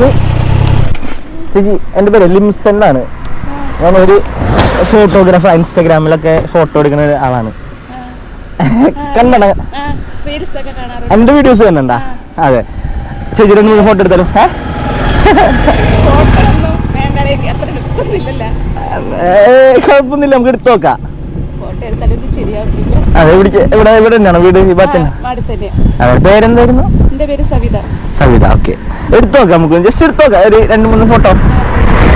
ചേച്ചി ചേച്ചി എന്റെ പേര് ലിംസൺ എന്നാണ്. ഞാൻ ഒരു ഫോട്ടോഗ്രാഫർ ഇൻസ്റ്റാഗ്രാമിലൊക്കെ ഫോട്ടോ എടുക്കുന്ന ഒരു ആളാണ്. കണ്ടണ എന്റെ വീഡിയോസ് കണ്ടണ്ട അതെ. ചേച്ചി രണ്ട് മൂന്ന് ഫോട്ടോ എടുത്താലും? കുഴപ്പമൊന്നുമില്ല. നമുക്ക് എടുത്തു നോക്കാം. ഇവിടെ ഇവിടെ തന്നെയാണോ വീട്? പേരെന്തായിരുന്നു? സവിത. ഓക്കെ. എടുത്തു നോക്കാം നമുക്ക്. ജസ്റ്റ് എടുത്തു നോക്കാം. ഒരു രണ്ട് മൂന്ന് ഫോട്ടോ.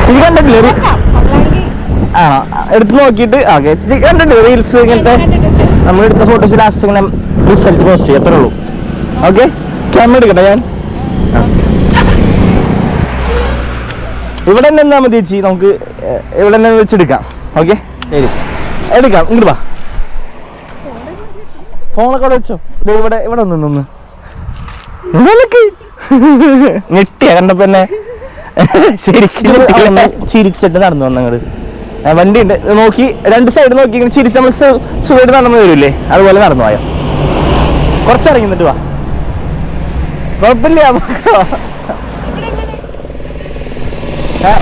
ചേച്ചി കണ്ടിട്ടില്ലേ? ആ എടുത്ത് നോക്കിയിട്ട് ഓക്കെ. ചേച്ചി കണ്ടിട്ടില്ലേ? റീൽസ് ഇങ്ങനത്തെ? നമ്മൾ എടുത്ത ഫോട്ടോസ് ലാസ്റ്റ് ഇങ്ങനെ റിസൾട്ട് പോസ്റ്റ് ചെയ്യും. അത്രേ ഉള്ളൂ. ഓക്കെ. ക്യാമറ എടുക്കട്ടെ ഞാൻ? ഇവിടെ തന്നെ എന്താ മതി ചേച്ചി. നമുക്ക് ഇവിടെ തന്നെ വെച്ചെടുക്കാം. ഓക്കെ. ശരി. എടുക്കാം ഇങ്ങോട്ട് വാ. ഫോണൊക്കെ അവിടെ വെച്ചോ. ഇവിടെ ഇവിടെ ഒന്ന് നിന്ന്. ഞെട്ടിയ കണ്ടപ്പോ തന്നെ ശരിക്കും ചിരിച്ചിട്ട് നടന്നു വന്നങ്ങട് വണ്ടി ഉണ്ട് നോക്കി രണ്ട് സൈഡ് നോക്കി ഇങ്ങനെ ചിരിച്ച് നമ്മൾ സുഖമായിട്ട് നടന്നു വരില്ലേ? അതുപോലെ നടന്നു പോയോ കുറച്ചിറങ്ങി നിന്നിട്ട് വാ. കുഴപ്പമില്ല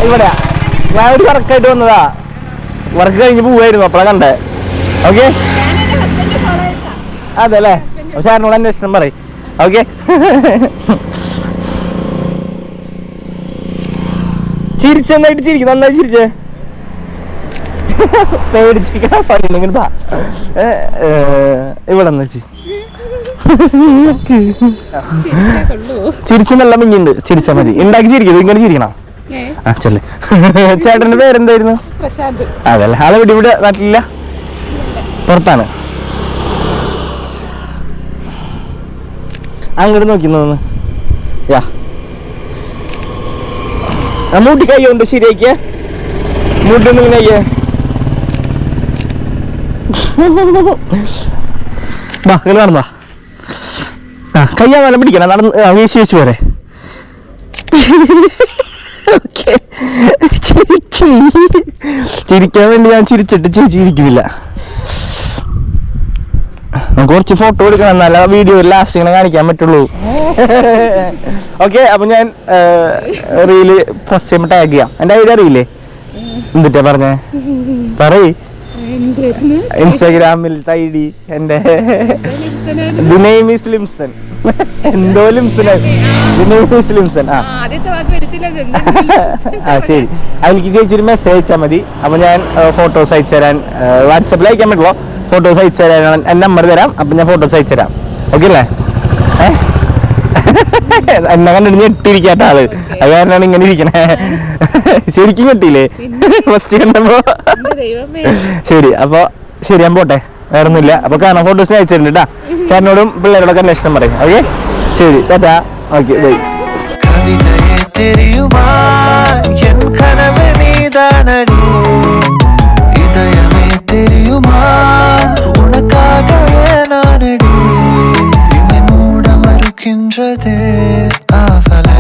ഇവിടെയാ. ഞാൻ ഒരു കറക്റ്റായിട്ട് വന്നതാ. വർക്ക് കഴിഞ്ഞ് പോവായിരുന്നു അപ്പഴാ കണ്ടേ. ഓക്കെ അതെ അല്ലേ പക്ഷെ ആരോട് അന്വേഷണം പറയും. ഓക്കെ ചിരിച്ച് നന്നായിട്ട് ചിരിക്കും നന്നായി ചിരിച്ചേ. പേടിച്ചിരിക്കാൻ പറയുന്നെങ്കിൽ ഇവിടെ ചിരിച്ചു വെച്ച് നല്ല മിഞ്ഞുണ്ട് ചിരിച്ചാ മതി. ഉണ്ടാക്കി ചിരിക്കരുത് ഇങ്ങനെ ചിരിക്കണം. ആ ചെല്ലേ. ചേട്ടന്റെ പേരെന്തായിരുന്നു? അതല്ലേ. ആളെ ഇവിടെ ഇവിടെ നാട്ടിലില്ല? പുറത്താണ്. അങ്ങോട്ട് നോക്കി നിന്ന് യാ. മൂട്ടി കൈ കൊണ്ട് ശരിയാക്കിയ. മൂട്ടി ഒന്ന് ഇങ്ങനെ അയ്യേ വാ ഇങ്ങനെ നടന്നാ. ആ കയ്യാ നല്ല പിടിക്കണം. നടന്ന് വീശി വെച്ച് പോരെ ഓക്കേ. ചിരിക്ക്. ചിരിക്കാൻ വേണ്ടി ഞാൻ ചിരിച്ചിട്ട് ചേച്ചി ഇരിക്കുന്നില്ല. നമുക്ക് കുറച്ച് ഫോട്ടോ എടുക്കണം. നല്ല വീഡിയോ ലാസ്റ്റ് ഇങ്ങനെ കാണിക്കാൻ പറ്റുള്ളൂ. ഓക്കെ അപ്പൊ ഞാൻ റീൽ ഫസ്റ്റ് ടൈം ടാഗ് ചെയ്യാം. എന്റെ ഐഡിയ അറിയില്ലേ? എന്തിട്ടാ പറഞ്ഞേ? പറയ്. എന്തായിരുന്നു ഇൻസ്റ്റാഗ്രാമിൽ ഐ ഡി എന്റെ ദി നെയിം ഈസ് ലിംസൺ. എന്തോ Limson the name is Limson ആ. ആ ശരി. അതിലേക്ക് ചേച്ചി ഒരു മെസ്സേജ് അയച്ചാൽ മതി. അപ്പോൾ ഞാൻ ഫോട്ടോസ് അയച്ചു തരാൻ വാട്സപ്പിൽ അയക്കാൻ പറ്റുള്ളൂ ഫോട്ടോസ് അയച്ചു തരാൻ എന്റെ നമ്പർ തരാം. അപ്പം ഞാൻ ഫോട്ടോസ് അയച്ചു തരാം. ഓക്കെ അല്ലേ? ഏ? എന്നെ കണ്ടിട്ട് ഞെട്ടിരിക്കാട്ട ആൾ. അത് കാരണമാണ് ഇങ്ങനെ ഇരിക്കണേ. ശരിക്കും ഞെട്ടിയില്ലേ? ഫസ്റ്റ് കണ്ടപ്പോ. ദൈവമേ. ശരി അപ്പൊ ശരി ഞാൻ പോട്ടെ. വേറെ ഒന്നുമില്ല അപ്പൊ കാരണം ഫോട്ടോസ് അയച്ചിട്ടുണ്ട് കേട്ടാ ചേട്ടനോടും പിള്ളേരോടൊക്കെ അന്വേഷണം പറയും. ഓക്കെ ശരി tata. Okay bye de avalar.